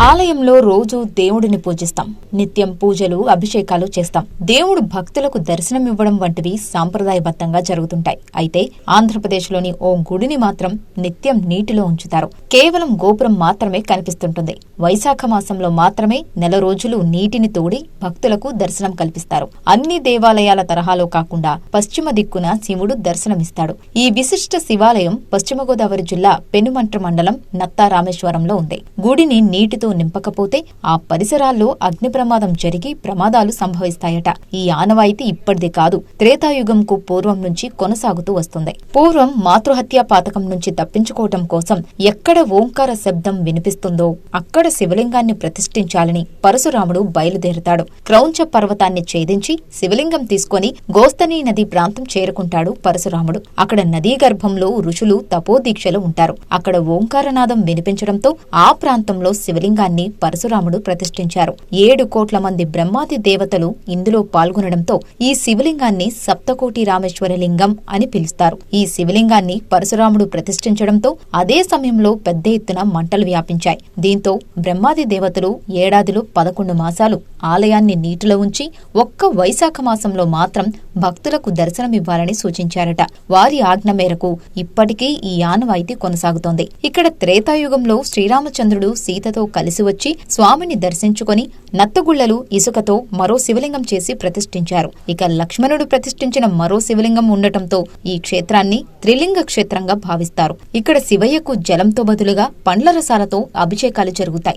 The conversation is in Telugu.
ఆలయంలో రోజు దేవుడిని పూజిస్తాం. నిత్యం పూజలు అభిషేకాలు చేస్తాం. దేవుడు భక్తులకు దర్శనమివ్వడం వంటివి సాంప్రదాయబద్ధంగా జరుగుతుంటాయి. అయితే ఆంధ్రప్రదేశ్లోని ఓ గుడిని మాత్రం నిత్యం నీటిలో ఉంచుతారు. కేవలం గోపురం మాత్రమే కనిపిస్తుంటుంది. వైశాఖ మాసంలో మాత్రమే నెల రోజులు నీటిని తోడి భక్తులకు దర్శనం కల్పిస్తారు. అన్ని దేవాలయాల తరహాలో కాకుండా పశ్చిమ దిక్కున శివుడు దర్శనమిస్తాడు. ఈ విశిష్ట శివాలయం పశ్చిమ గోదావరి జిల్లా పెనుమంట్ర మండలం నత్తారామేశ్వరంలో ఉంది. గుడిని నీటితో నింపకపోతే ఆ పరిసరాల్లో అగ్ని ప్రమాదం జరిగి ప్రమాదాలు సంభవిస్తాయట. ఈ ఆనవాయితీ ఇప్పటిది కాదు త్రేతాయుగంకు పూర్వం నుంచి కొనసాగుతూ వస్తుంది. పూర్వం మాతృహత్యా పాతకం నుంచి తప్పించుకోవటం కోసం ఎక్కడ ఓంకార శబ్దం వినిపిస్తుందో అక్కడ శివలింగాన్ని ప్రతిష్ఠించాలని పరశురాముడు బయలుదేరుతాడు. క్రౌంచ పర్వతాన్ని ఛేదించి శివలింగం తీసుకొని గోస్తని నది ప్రాంతం చేరుకుంటాడు పరశురాముడు. అక్కడ నదీ గర్భంలో ఋషులు తపోదీక్షలు ఉంటారు. అక్కడ ఓంకారనాదం వినిపించడంతో ఆ ప్రాంతంలో శివలింగాన్ని పరశురాముడు ప్రతిష్ఠించారు. ఏడు కోట్ల మంది బ్రహ్మాది దేవతలు ఇందులో పాల్గొనడంతో ఈ శివలింగాన్ని సప్తకోటి రామేశ్వర లింగం అని పిలుస్తారు. ఈ శివలింగాన్ని పరశురాముడు ప్రతిష్ఠించడంతో అదే సమయంలో పెద్ద ఎత్తున మంటలు వ్యాపించాయి. దీంతో బ్రహ్మాది దేవతలు ఏడాదిలో పదకొండు మాసాలు ఆలయాన్ని నీటిలో ఉంచి ఒక్క వైశాఖ మాసంలో మాత్రం భక్తులకు దర్శనమివ్వాలని సూచించారట. వారి ఆజ్ఞ మేరకు ఇప్పటికీ ఈ ఆనవాయితీ కొనసాగుతోంది. ఇక్కడ త్రేతాయుగంలో శ్రీరామచంద్రుడు సీతతో కలిసి వచ్చి స్వామిని దర్శించుకొని నత్తగుళ్ళలు ఇసుకతో మరో శివలింగం చేసి ప్రతిష్ఠించారు. ఇక లక్ష్మణుడు ప్రతిష్ఠించిన మరో శివలింగం ఉండటంతో ఈ క్షేత్రాన్ని త్రిలింగ క్షేత్రంగా భావిస్తారు. ఇక్కడ శివయ్యకు జలంతో బదులుగా పండ్ల రసాలతో అభిషేకాలు జరుగుతాయి.